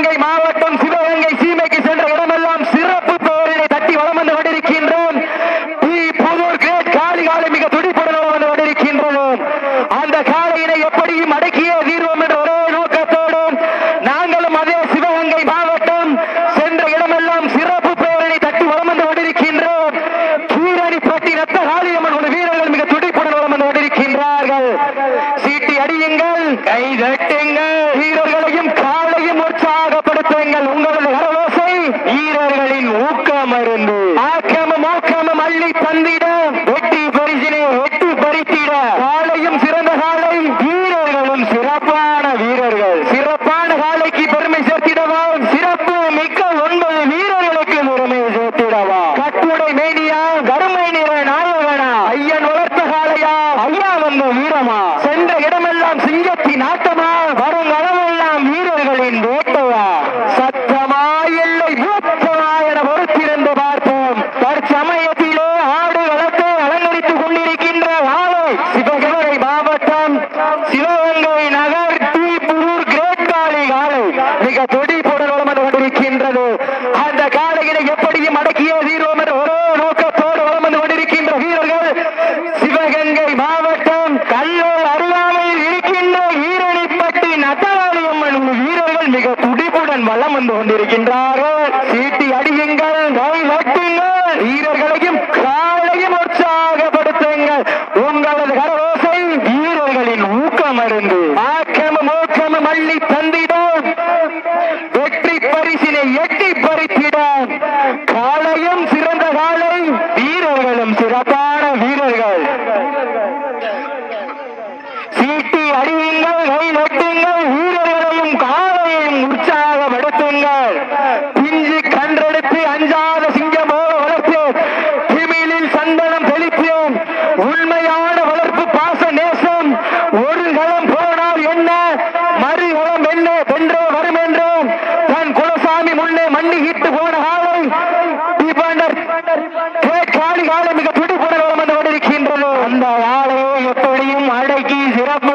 இலங்கை மாவட்ட சிங்கங்கள் பிஞ்சு கன்றெடுத்து அஞ்சாத சிங்கமோ வளர்த்து திமிழில் சந்தனம் தெளித்தோம். உண்மையான வளர்ப்பு பாச நேசம். ஒரு களம் போனால் என்ன? மறு களம் என்ன வென்றோ வரும் என்றோம். தன் குலசாமி முன்னே மண்ணிகிட்டு போன காலம். தீபாண்டர் காலி காலம் மிக துடிப்புடன் வளம் வந்து கொண்டிருக்கின்றது அந்த ஆளை எப்படியும் அடக்கி சிறப்பு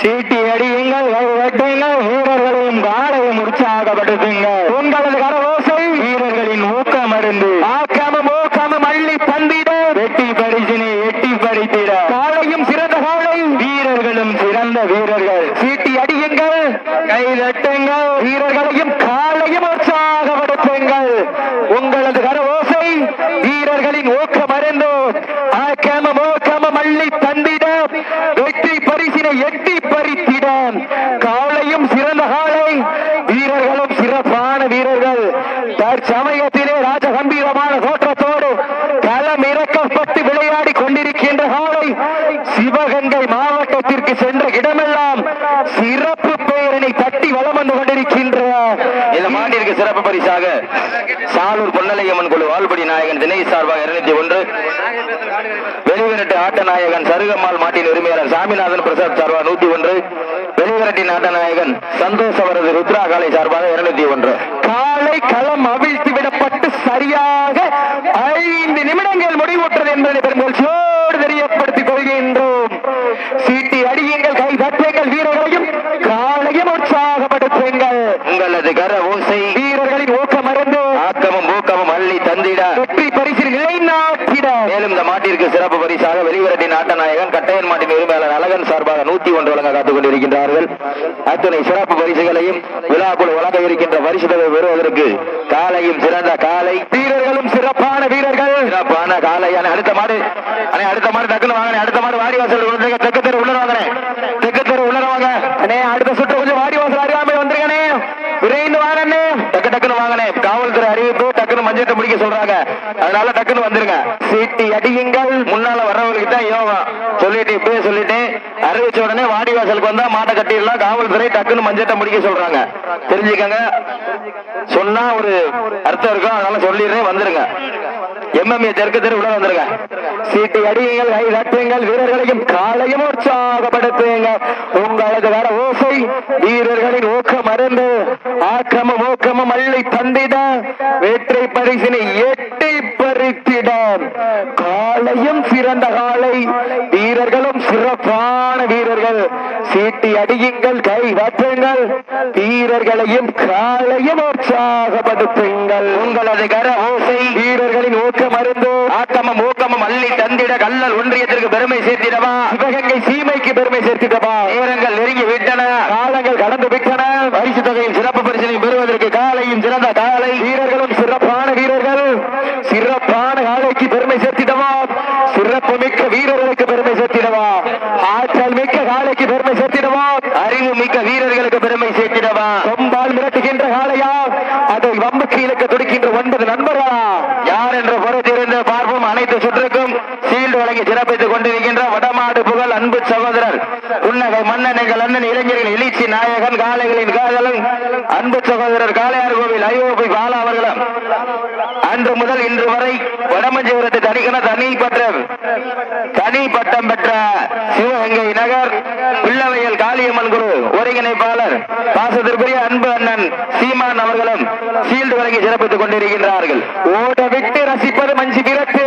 சீட்டி அடியுங்கள் வெட்டுங்கள் வீரர்களையும் காலையும் உற்சாகப்படுத்துங்கள் உங்களது கரவோசை வீரர்களின் ஊக்க மருந்து ஆக்கமும் ஊக்கமும் அள்ளி பந்திட. வெட்டி பரிசினை எட்டி பறித்திட காலையும் சிறந்த காலை வீரர்களும் சிறந்த வீரர்கள். சீட்டி அடியுங்கள் கை தட்டுங்கள் வீரர்களையும் காலையும் உற்சாகப்படுத்துங்கள். உங்களது கரவோசை சாமிநாதன் பிரசாத் சார்பாக நூத்தி ஒன்று வெளிவரட்டி நாட்ட சந்தோஷ் அவரது ருத்ரா காலை சார்பாக இருநூத்தி ஒன்று. காலை களம் அவிழ்த்து விடப்பட்டு சரியாக ஐந்து நிமிடங்கள் முடிவுற்றது என்பதை பெருமகிழ்ச்சியோ விரட்டி நாட்டநாயகன் கட்டையன் மாட்டின் உரிமையாளர் அழகன் சார்பாக நூத்தி ஒன்று வழங்க காத்துக் கொண்டிருக்கின்றார்கள். அத்துணை சிறப்பு பரிசுகளையும் விழாக்குழு வழங்க இருக்கின்ற பரிசு தொகை பெறுவதற்கு காலையும் சிறந்த காலை. வீரர்களும் சிறப்பான வீரர்கள். சிறப்பான காலை. அடுத்த மாடு. அண்ணே, அடுத்த மாடு டக்குனு வாங்க. அடுத்த மாடு வாடி வாசல். தெற்கு தெரு உள்ள வாங்க. தெற்கு தெரு உள்ள வாங்க. அண்ணே அடுத்த சுற்று கொஞ்சம் வாடி வாசல் அருகாமையில் வந்துருங்கண்ணே விரைந்து வாங்கண்ணே டக்கு டக்குன்னு வாங்கனே காவல்துறை அறிவிப்பு டக்குன்னு முடிக்க சொல்றாங்க. அதனால டக்குன்னு வந்துருங்க. சீட்டி அடியுங்கள். முன்னால வர்றவங்களுக்கு தான் யோகம் சொல்லிட்டு இப்பயே சொல்லிட்டு அறிவிச்ச உடனே வாடி வாசலுக்கு வந்தா மாட்டை கட்டிடலாம். காவல்துறை டக்குன்னு மஞ்சட்டை முடிக்க சொல்றாங்க. தெரிஞ்சுக்கங்க. சொன்னா ஒரு அர்த்தம் இருக்கும். அதனால சொல்லிடுறேன். வந்துருங்க. எம்எம்ஏ தெற்கு தெரு உள்ள வந்துருங்க சீட்டு அடியுங்கள் கை தட்டுங்கள் வீரர்களையும் காலையும் உற்சாகப்படுத்துங்க. உங்களது வர ஓசை வீரர்களின் ஊக்கம் அருந்து ஆக்கமும் ஊக்கமும் அள்ளி தந்திட வெற்றி பரிசினை எட்டி பறித்திட. காலையும் சிறந்த காலை வீரர்களும் சிறப்பான வீரர்கள். சீட்டி அடியுங்கள் கை தட்டுங்கள் வீரர்களையும் காலையும் உற்சாகப்படுத்துங்கள். உங்களது கர ஓசை வீரர்களின் ஊக்கம் அருந்து ஆக்கமும் ஊக்கமும் தந்திட கல்லல் ஒன்றியத்திற்கு பெருமை சேர்த்திடவா? சிவகங்கை சீமைக்கு பெருமை சேர்த்திடவா? நேரங்கள் நெருங்கி விட்டன. காலங்கள் கடந்து விட்டன. பரிசு தொகையின் சிறப்பு பரிசினை பெறுவதற்கு காலையும் சிறந்த காலை. வீரர்களும் சிறப்பான வீரர்கள். சிறப்பான காலைக்கு பெருமை சேர்த்திடவா? சிறப்பு மிக்க வீரர்களுக்கு பெருமை சேர்த்திடவா? ஆற்றல் மிக்க காலைக்கு பெருமை சேர்த்திடவா? அறிவு மிக்க வீரர்களுக்கு பெருமை சேர்த்திடவா? கொம்பால் மிரட்டுகின்ற காளையா? அதை வம்புக்கு இழுக்க துடிக்கின்ற ஒன்பது நண்பர்களா யார் என்ற பொறுத்திருந்து பார்ப்போம் அனைத்து சுற்றுக்கும் சீல்டு வழங்கி சிறப்பித்துக் கொண்டிருக்கின்ற வடமாடு புகழ் அன்பு சகோதரர் புன்னகை மன்னன் எங்கள் அண்ணன் எழுச்சி நாயகன் காளைகளின் காதலன் அன்பு சகோதரர் காளையார் கோவில் ஐஓபி பாலா அவர்களும். அன்று முதல் இன்று வரை வடமஞ்சிபுரத்து தனிக்கண தனி பற்ற தனி பட்டம் பெற்ற சிவகங்கை நகர் பிள்ளவையல் காளியம்மன் குரு ஒருங்கிணைப்பாளர் பாசத்திற்குரிய அன்பு அண்ணன் சீமான் அவர்களும் சீல்டு வழங்கி சிறப்பித்துக் கொண்டிருக்கின்றார்கள். ஓட விட்டு ரசிப்பது மஞ்சி விரட்டு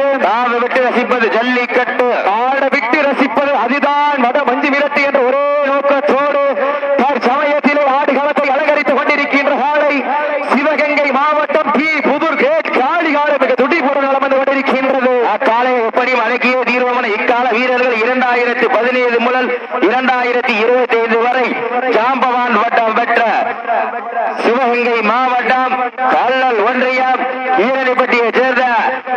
விட்டு ரசிப்பது ஜல்லிக்கட்டு ஆட விட்டு ரசிப்பது அதுதான் மத மஞ்சு விரட்டு என்ற ஒரே நோக்கத்தோடு தற்சமயத்திலே ஆடுகளத்தை அலங்கரித்துக் கொண்டிருக்கின்ற காலை சிவகங்கை மாவட்டம் டி புதூர் கேட் காளி காலை மிக துடிப்புடன் நடந்து கொண்டிருக்கின்றது அக்காலை எப்படி அடக்கிய தீர்வமன இக்கால வீரர்கள் இரண்டாயிரத்தி பதினேழு முதல் இரண்டாயிரத்தி இருபத்தி ஐந்து வரை ஜாம்பவான் வட்டம் பெற்ற சிவகங்கை மாவட்டம் கல்லல் ஒன்றியம் ஈரணிப்பட்டியை சேர்ந்த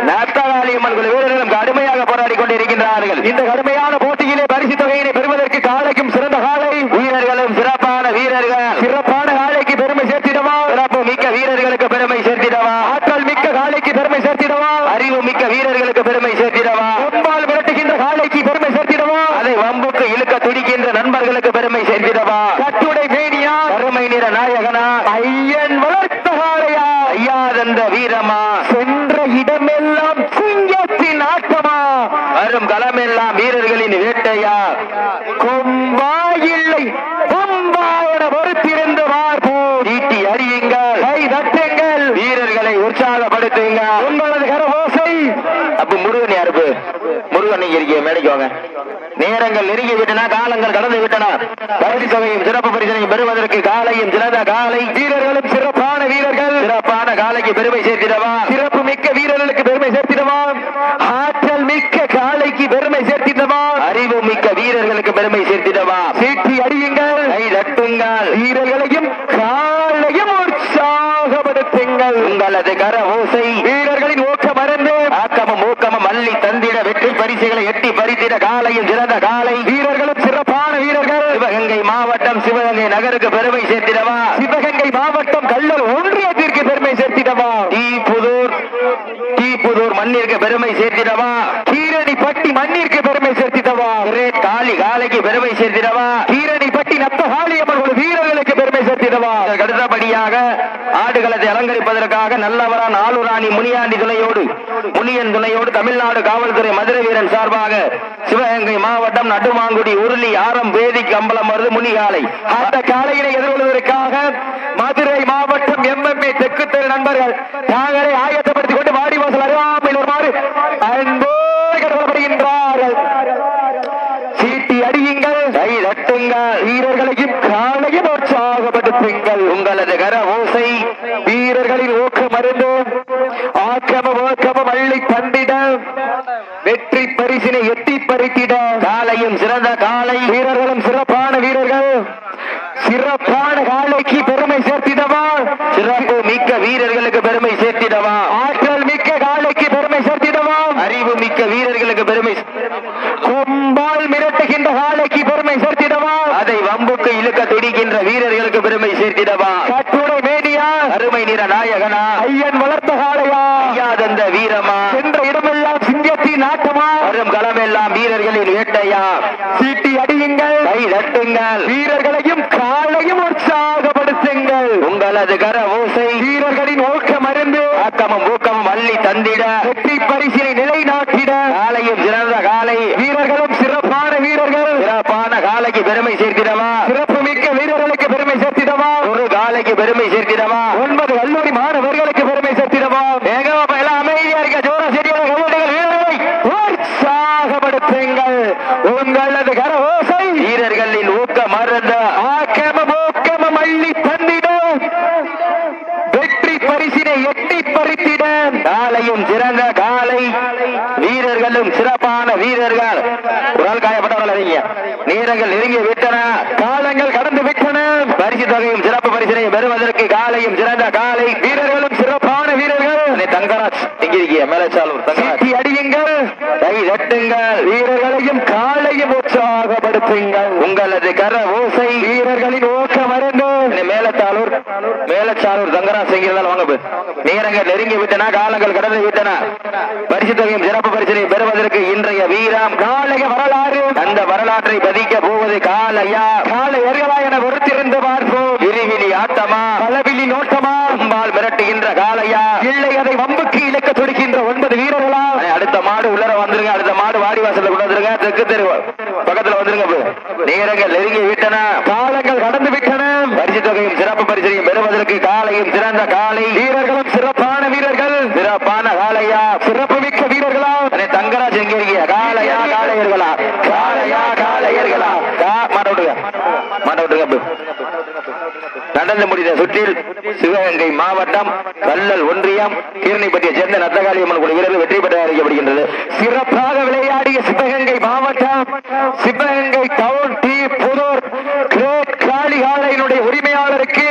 நத்தகாளியம்மன் குழு வீரர்களும் கடுமையாக போராடி கொண்டிருக்கின்றார்கள் இந்த கடுமையான போட்டியிலே பரிசு தொகையினை பெறுவதற்கு காலைக்கும் சிறந்த காலை வீரர்களும் சிறப்பான வீரர்கள் சிறப்பான காலைக்கு பெருமை சேர்த்திடவா சிறப்பு மிக்க வீரர்களுக்கு பெருமை சேர்த்திடவா ஆற்றல் மிக்க காலைக்கு பெருமை சேர்த்திடவா அறிவு மிக்க வீரர்களுக்கு பெருமை சேர்த்திடவா கொம்பால் விரட்டுகின்ற காலைக்கு பெருமை சேர்த்திடவா அதை வம்புக்கு இழுக்க துடிக்கின்ற நண்பர்களுக்கு பெருமை சேர்த்திடவா கட்டுடை மேனியா கருமை நிற நாயகனா ஐயன் வளர்த்த காளையா ஐயாதந்த வீரமா சென்ற எல்லாம் சிங்கத்தின் ஆட்டமா? வரும் களம் எல்லாம் வீரர்களின் வேட்டையா? கொம்பா இல்லை கொம்பா என பொறுத்திருந்து பார்ப்போம் ஈட்டி அறியுங்கள். கை தட்டுங்கள். வீரர்களை உற்சாகப்படுத்துங்க உங்களது கரகோசை. அப்ப முருகன் யாருப்பு முருகன் நீங்க இருக்கீங்க மேடைக்கு வாங்க. நேரங்கள் நெருங்கி விட்டன காலங்கள் கடந்து விட்டன பரிசு தொகையும் சிறப்பு பரிசனையும் பெறுவதற்கு காலையும் சிறந்த காலை. வீரர்களும் சிறப்பான வீரர்கள். சிறப்பான காலைக்கு பெருமை சேர்த்திடவா? சிறப்பு பெருமை சேர்த்திடவா? ஆற்றல் மிக்க காளைக்கு பெருமை சேர்த்திடவா? அறிவு மிக்க வீரர்களுக்கு பெருமை சேர்த்திடவா? சீட்டி அடியுங்கள். கை தட்டுங்கள். வீரர்களையும் காளையும் உற்சாகப்படுத்துங்கள். உங்களது கர ஓசை வீரர்களின் ஊக்கம் மறந்து ஆக்கமும் ஊக்கமும் அள்ளி தந்திட வெற்றி பரிசுகளை எட்டி பறித்திட காலையும் சிறந்த காலை வீரர்களும் சிறப்பான வீரர்கள். சிவகங்கை மாவட்டம் சிவகங்கை நகருக்கு பெருமை சேர்த்திடவா? சிவகங்கை மாவட்டம் கல்லூர் ஒன்றியத்திற்கு பெருமை சேர்த்திடவா தீ புதூர் தீ புதூர் மண்ணிற்கு பெருமை சேர்த்திடவா? கீரணி பட்டி மண்ணிற்கு பெருமை சேர்த்திடவா? காளி காலைக்கு பெருமை சேர்த்திடவா? கீரணி பட்டி நத்த காளியம்மன் வீரர்களுக்கு பெருமை சேர்த்திடவா? கடுத்தபடியாக ஆடுகளத்தை அலங்கரிப்பதற்காக நல்லவரான் ஆளுராணி முனியாண்டி துணையோடு முனியன் துணையோடு தமிழ்நாடு காவல்துறை மதுரை வீரன் சார்பாக சிவகங்கை மாவட்டம் நடுமாங்குடி உருளி ஆரம் வேதி கம்பளம் வருது முனிகாலை அந்த காலையினை எதிர்கொள்வதற்காக மதுரை மாவட்டம் எம்எம்ஏ தெற்கு தெரு நண்பர்கள் தாங்களை ஆயத்தப்படுத்திக் கொண்டு வாடிவாசல் அருகாமையில் வருமாறு அன்போடு கடவுளப்படுகின்றார்கள் சீட்டி அடியுங்கள் கை தட்டுங்கள் வீரர்களையும் காலையும் உற்சாகப்படுத்துங்கள். உங்களது கர ஓசை வீரர்களின் ஊக்கம் மருந்து. ஆக்கமும் ஓக்கமும் அள்ளி பண்டிட. வெற்றி பரிசினை எட்டி பறித்திட. காலையும் சிறந்த காலை வீரர்களும் சிறப்பான வீரர்கள். சிறப்பான காலைக்கு பெருமை சேர்த்திடவா? சிறப்பு மிக்க வீரர்களுக்கு பெருமை சேர்த்திடவா? ஆற்றல் மிக்க காலைக்கு பெருமை சேர்த்திடவா? அறிவு மிக்க வீரர்களுக்கு பெருமை கொம்பால் மிரட்டுகின்ற காலைக்கு பெருமை சேர்த்திடவா அதை வம்புக்கு இழுக்க துடிக்கின்ற வீரர்களுக்கு பெருமை சேர்த்திடவா கட்டுரை மேடியா அருமை நிற நாயகனா ஐயன் வளர்த்த காளையா ஐயாதந்த வீரமா சென்ற இடமெல்லாம் சிங்கத்தின் ஆட்டமா வரும் களமெல்லாம் வீரர்களின் வேட்டையா சீட்டி அடியுங்கள் கை தட்டுங்கள் வீரர்களையும் காலையும் உங்களது கர ஓசை. வீரர்களின் ஊக்கம் அறிந்து ஆக்கமும் ஊக்கமும் அள்ளி தந்திட. வெற்றி பரிசினை நிலைநாட்டிட. காலையும் சிறந்த காலை. வீரர்களும் சிறப்பான வீரர்கள். சிறப்பான காலைக்கு பெருமை சேர்த்திடவா? சிறப்பு மிக்க வீரர்களுக்கு பெருமை சேர்த்திடவா? ஒரு காலைக்கு பெருமை சேர்த்திடவா? ஒன்பது கல்லூரி மாணவர்களுக்கு பெருமை சேர்த்திடவா? வேகமா எல்லாம் அமைதியா இருக்க ஜோர செடியோட கவுண்டுகள் வீரர்களை உற்சாகப்படுத்துங்கள். உங்களது கர ஓசை. வீரர்களின் ஊக்க மறந்த ஆக்கமம் ஊக்கமம் அள்ளி தந்திட வெற்றி பரிசினை எட்டி பறித்திட காலையும் சிறந்த காலை வீரர்களும் சிறப்பான வீரர்கள். உடல் காயப்பட்டவர்கள் அறிங்க நேரங்கள் நெருங்கி விட்டன. காலங்கள் கடந்து விட்டன. பரிசு தொகையும் சிறப்பு பரிசினையும் பெறுவதற்கு காலையும் சிறந்த காலை. வீரர்களும் சிறப்பான வீரர்கள். தங்கராஜ் எங்க இருக்கீங்க மேலச்சாலூர் சீட்டி அடியுங்கள். கை தட்டுங்கள். வீரர்களையும் காலையும் உற்சாகப்படுத்துங்கள். உங்களது கர ஓசை வீரர்களின் ஊக்கம் அறிந்து அண்ணே மேலத்தாலூர் மேலச்சாலூர் தங்கராஜ் எங்கிருந்தாலும் வாங்க. நேரங்கள் நெருங்கி விட்டன காலங்கள் கடந்து விட்டன. பரிசு தொகையும் சிறப்பு பரிசினை பெறுவதற்கு வீரம் காலைய வரலாறு. அந்த வரலாற்றை பதிக்க போவது காலையா? காலை எர்களா என பொறுத்திருந்து பார்ப்போம். விரிவிலி ஆட்டமா? பலவிழி நோட்டமா? அம்பால் மிரட்டுகின்ற காலையா? இல்லை அதை வம்புக்கு இழுக்க துடிக்கின்ற ஒன்பது வீரர்களா? அடுத்த மாடு உள்ளர வந்துருங்க. அடுத்த மாடு வாடி வாசல்ல கொண்டு வந்துருங்க. தெற்கு தெரு பக்கத்துல வந்துருங்க நேரங்கள் நெருங்கி விட்டன. காலங்கள் கடந்து விட்டன. பரிசு தொகையும் சிறப்பு பரிசையும் பெறுவதற்கு காலையும் சிறந்த காலை. வீரர்களும் சிறப்பான வீரர்கள். சிறப்பான காலையா? நடந்து முடிந்த சுற்றில் சிவகங்கை மாவட்டம் கல்லல் ஒன்றியம் கீரணிப்பட்டியை சேர்ந்த நத்தகாளி அம்மன் குழு வீரர்கள் வெற்றி பெற அறிவிக்கப்படுகின்றது சிறப்பாக விளையாடிய சிவகங்கை மாவட்டம் சிவகங்கை டவுன் டி புதூர் காளிகாலையினுடைய உரிமையாளருக்கு